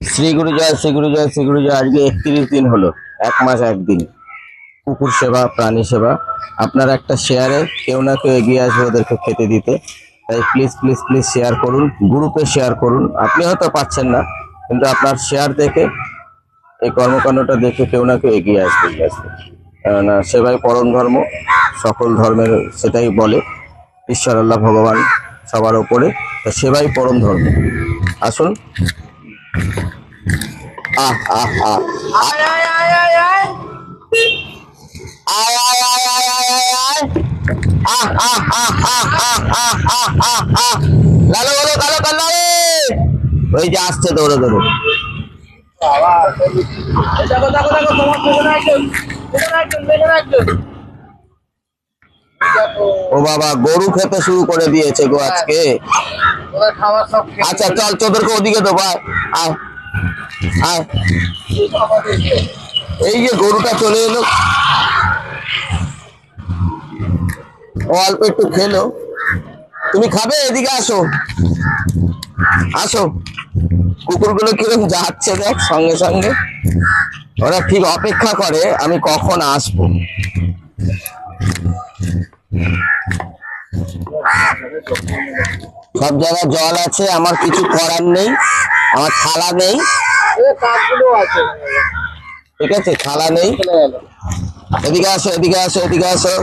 শ্রী গুরু জয়, শ্রী গুরু জয়, শ্রী গুরু জয়। আজকে একত্রিশ দিন হলো, এক মাস একদিন। কুকুর সেবা, প্রাণী সেবা। আপনার একটা শেয়ারে কেউ না কেউ এগিয়ে আসবে ওদেরকে খেতে দিতে। তাই প্লিজ প্লিজ প্লিজ শেয়ার করুন গ্রুপে শেয়ার করুন। আপনি হয়তো পাচ্ছেন না, কিন্তু আপনার শেয়ার দেখে, এই কর্মকাণ্ডটা দেখে কেউ না কেউ এগিয়ে আসবে। আসবে কেননা সেবাই পরম ধর্ম, সকল ধর্মের সেটাই বলে। ঈশ্বর আল্লাহ ভগবান সবার ওপরে সেবাই পরম ধর্ম। আসুন লালো বলো কালো কালো ওই যে আসছে দৌড়ে দৌড়ে দেখো দেখো দেখো তোমার একজন একজন একজন ও বাবা, গরু খেতে শুরু করে দিয়েছে গো আজকে। আচ্ছা চল তোদেরকে ওদিকে দেবো, আয় এই যে গরুটা চলে এলো। ও অল্প একটু খেলো। তুমি খাবে? এদিকে আসো। আসো। কুকুরগুলো কীরকম যাচ্ছে দেখ সঙ্গে সঙ্গে। ওরা ঠিক অপেক্ষা করে, আমি কখন আসব। সব জায়গায় জল আছে আমার কিছু করার নেই আমার থালা নেই। ঠিক আছে থালা নেই। এদিকে আসো এদিকে আসো এদিকে আসো।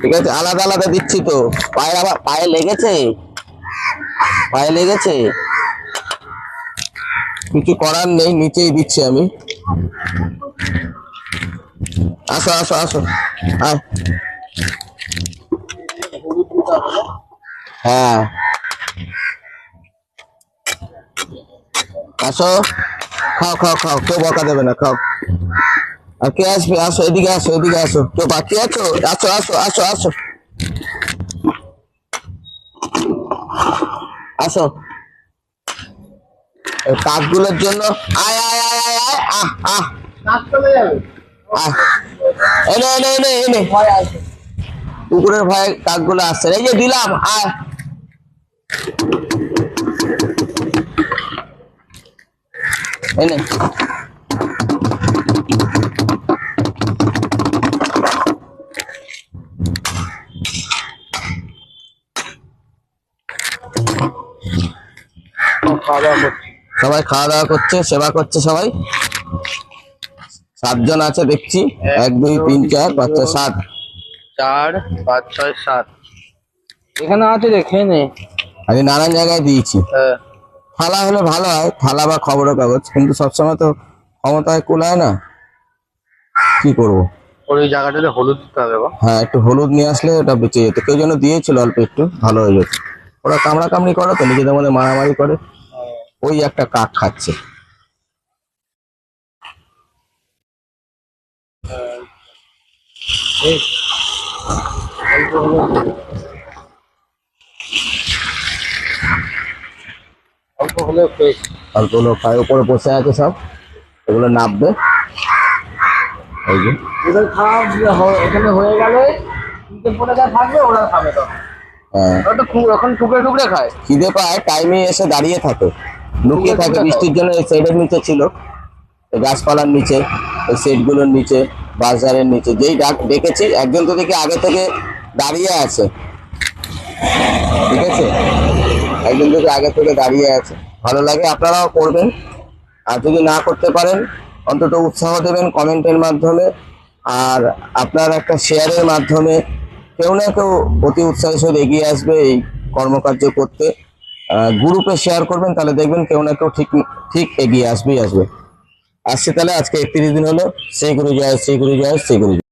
ঠিক আছে আলাদা আলাদা দিচ্ছি তো। পায়ে আবার পায়ে লেগেছে? পায়ে লেগেছে? কিছু করার নেই নিচেই দিচ্ছি আমি। আসো আসো আসো। হ্যাঁ। আসো। খাও খাও খাও। কেউ বকা দেবে না, খাও। আর কে আসবে? আসো, এদিকে আসো এদিকে আসো। কেউ বাকি আছো? আসো আসো আসো আসো। আসো। কাকগুলোর জন্য আয় আয় আয় আয় আয়, আহ আহ। এনে এনে এনে এনে কুকুরের ভয়ে কাকগুলো আসছে। এই যে দিলাম, আয়। এনে খাওয়া দাওয়া করছি। সবাই খাওয়া দাওয়া করছে সেবা করছে সবাই। সাতজন আছে দেখছি। এক দুই তিন চার পাঁচ ছয় সাত। চার পাঁচ ছয় সাত। এখানে আছে খেয়ে নে। আমি নানান জায়গায় দিয়েছি। হ্যাঁ। থালা হলে ভালো হয় থালা বা খবরের কাগজ কিন্তু সবসময় তো ক্ষমতায় কুল কুলায় না। কি করব? ওর ওই জায়গাটাতে হলুদ দিতে হবে গো হ্যাঁ একটু হলুদ নিয়ে আসলে ওটা বেঁচে যেত। কেউ যেন দিয়েছিল অল্প একটু ভালো হয়ে যেত। ওরা কামড়া কামড়ি করে তো নিজেদের মধ্যে মারামারি করে। ওই একটা কাক খাচ্ছে। অল্প হলেও অল্প খায় উপরে বসে আছে সব। এগুলো এই যে। খাওয়া এখানে হয়ে গেলে তিনটে পরে থাকবে ওরা খাবে হ্যাঁ। এখন টুকরে টুকরে খায়। খিদে পায় টাইমে এসে দাঁড়িয়ে থাকে। লুকিয়ে থাকে বৃষ্টির জন্য এই শেডের নিচে ছিল। গাছপালার নিচে এই শেডগুলোর নিচে বাজারের নিচে। যেই ডাক ডেকেছি একজন তো দেখি আগে থেকে দাঁড়িয়ে আছে। ঠিক আছে? একজন থেকে আগে থেকে দাঁড়িয়ে আছে। ভালো লাগে আপনারাও করবেন। আর যদি না করতে পারেন অন্তত উৎসাহ দেবেন কমেন্টের মাধ্যমে। আর আপনার একটা শেয়ারের মাধ্যমে কেউ না কেউ অতি উৎসাহের সহিত এগিয়ে আসবে এই কর্মকার্য করতে। গ্রুপে শেয়ার করবেন তাহলে দেখবেন কেউ না কেউ ঠিক ঠিক এগিয়ে আসবেই আসবে। আসছে তাহলে আজকে একত্রিশ দিন হলো সেই গুরু জয় সেই গুরু জয় সেই গুরু